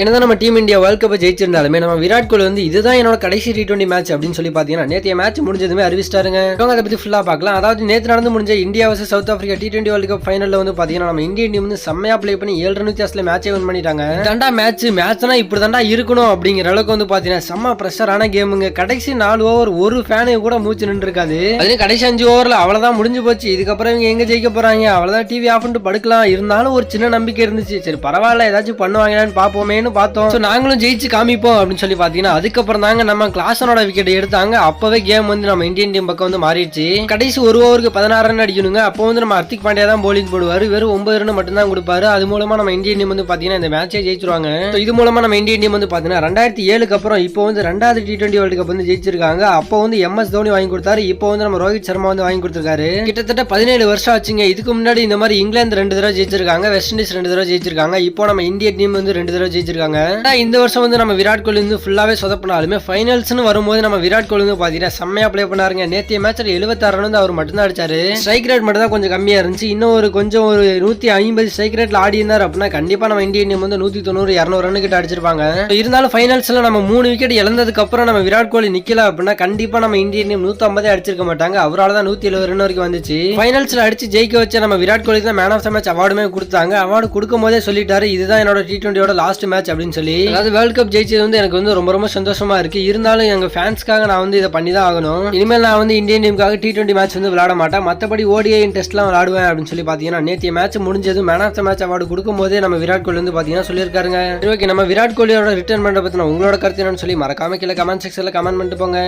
என்னதான் நம்ம team India world கப்பை ஜெயிச்சிருந்தாலுமே நம்ம விராட் கோலி வந்து இதுதான் என்னோட கடைசி டி டுவெண்டி மேட்ச் அப்படின்னு சொல்லி பாத்தீங்கன்னா நேற்று மேட்ச் முடிஞ்சதுமே அறிவிச்சிட்டாருங்க. இவங்க அதை பத்தி ஃபுல்லா பார்க்கலாம். அதாவது நேற்று நடந்து முடிஞ்ச India versus South Africa T twenty world cup ஃபைனல்ல வந்து பாத்தீங்கன்னா நம்ம இந்தியன் டீம் வந்து செம்மையா ப்ளே பண்ணி ஏழு ரன் வித்தியாசத்துல மேட்சே வின் பண்ணிட்டாங்க. தண்டா மேட்ச் மேட்ச்னா இப்படி தாண்டா இருக்கணும் அப்படிங்கிற அளவுக்கு வந்து பாத்தீங்கன்னா செம்ம ப்ரெஷரான கேமுங்க கடைசி நாலு ஓவர் ஒரு ஃபேனு கூட மூச்சு நின்று இருக்காது அதே கடைசி அஞ்சு ஓவர்ல அவ்வளவுதான் முடிஞ்சு போச்சு. இதுக்கப்புறம் இவங்க எங்க ஜெயிக்க போறாங்க? அவ்வளவுதான் டிவி ஆஃப் பண்ணிட்டு படுக்கலாம். இருந்தாலும் ஒரு சின்ன நம்பிக்கை இருந்துச்சு. சரி பரவாயில்ல ஏதாச்சும் பண்ணுவாங்களான்னு பாப்போமேன்னு பார்த்தோம். ஸோ நாங்களும் ஜெயிச்சு காமிப்போம் அப்படின்னு சொல்லி பார்த்தீங்கன்னா அதுக்கப்புறம் தாங்க நம்ம கிளாஸனோட விக்கெட் எடுத்தாங்க அப்போவே கேம் வந்து நம்ம இந்தியன் டீம் பக்கம் வந்து மாறிடுச்சு. கடைசி ஒரு ஓவருக்கு பதினாறு ரன் அடிக்கணுங்க. அப்போ வந்து நம்ம ஹர்திக் பாண்டியா தான் போலிங் போடுவார். வெறும் ஒன்பது ரன் மட்டும் தான் கொடுப்பாரு. அது மூலமா நம்ம இந்தியன் டீம் வந்து பார்த்தீங்கன்னா இந்த மேட்சே ஜெயிச்சிருவாங்க. இது மூலமா நம்ம இந்தியன் டீம் வந்து பார்த்தீங்கன்னா ரெண்டாயிரத்தி ஏழுக்கு அப்புறம் இப்போ வந்து ரெண்டாவது டி டுவெண்டி வேர்ல்டு கப் வந்து ஜெயிச்சிருக்காங்க. அப்போ வந்து எம் எஸ் தோனி வாங்கி கொடுத்தாரு. இப்போ வந்து நம்ம ரோஹித் சர்மா வந்து வாங்கி கொடுத்துருக்காரு. கிட்டத்தட்ட பதினேழு வருஷம் ஆச்சுங்க. இதுக்கு முன்னாடி இந்த மாதிரி இங்கிலாந்து ரெண்டு தடவை ஜெயிச்சிருக்காங்க. வெஸ்ட் இண்டீஸ் ரெண்டு தடவை ஜெயிச்சிருக்காங்க. இப்போ நம்ம இந்தியன் டீம் வந்து ரெண்டு தடவை ஜெயிச்சிருக்காங்க. வச்சிருக்காங்க இந்த வருஷம் வந்து நம்ம விராட் கோலி வந்து ஃபுல்லாவே சொதப்பினாலுமே ஃபைனல்ஸ்னு வரும்போது நம்ம விராட் கோலி வந்து பாத்தீங்கன்னா செம்மையா ப்ளே பண்ணாருங்க. நேத்திய மேட்ச்ல எழுபத்தாறு ரன் வந்து அவர் மட்டும்தான் அடிச்சாரு. ஸ்ட்ரைக் ரேட் மட்டும் தான் கொஞ்சம் கம்மியா இருந்துச்சு. இன்னும் ஒரு கொஞ்சம் ஒரு நூத்தி ஐம்பது ஸ்ட்ரைக் ரேட்ல ஆடி இருந்தார் அப்படின்னா கண்டிப்பா நம்ம இந்தியன் டீம் வந்து நூத்தி தொண்ணூறு இரநூறு ரன் கிட்ட அடிச்சிருப்பாங்க. இருந்தாலும் ஃபைனல்ஸ்ல நம்ம மூணு விக்கெட் இழந்ததுக்கு அப்புறம் நம்ம விராட் கோலி நிக்கல அப்படின்னா கண்டிப்பா நம்ம இந்தியன் டீம் நூத்தி ஐம்பதே அடிச்சிருக்க மாட்டாங்க. அவரால் தான் நூத்தி எழுபது ரன் வரைக்கும் வந்துச்சு. ஃபைனல்ஸ்ல அடிச்சு ஜெயிக்க வச்ச நம்ம விராட் கோலி தான் மேன் ஆஃப் த மேட்ச் அவார்டுமே கொடுத்தாங்க. அவார்டு கொடுக்கும் போதே சொல்லிட்டாரு இதுதான் என்னோட டி டுவெண்ட்டியோட லாஸ்ட் மேட்ச் அப்படின்னு சொல்லி. அதாவது வேர்ல்ட் கப் ஜெயிச்சது வந்து எனக்கு வந்து ரொம்ப ரொம்ப சந்தோஷமா இருக்கு. இருந்தாலும் எங்க ஃபேன்ஸ்க்காக நான் வந்து இதை பண்ணி தான் ஆகணும். இனிமேல் நான் வந்து இந்தியன் டீமுக்காக டி டுவெண்ட்டி மேட்ச் வந்து விளாட மாட்டேன். மற்றபடி ஓடிஐ டெஸ்ட்லாம் விளாடுவேன் அப்படின்னு சொல்லி பார்த்தீங்கன்னா நேற்று மேட்ச் முடிஞ்சது man of the match award கொடுக்கும் போதே நம்ம விராட் கோலி வந்து பார்த்தீங்கன்னா சொல்லியிருக்காருங்க. சரி ஓகே நம்ம விராட் கோலியோட ரிட்டர்ன் பண்ணுற பற்றி உங்களோட கருத்து என்னன்னு சொல்லி மறக்காம கீழே கமெண்ட் செக்ஷனில் கமெண்ட் பண்ணிட்டு போங்க.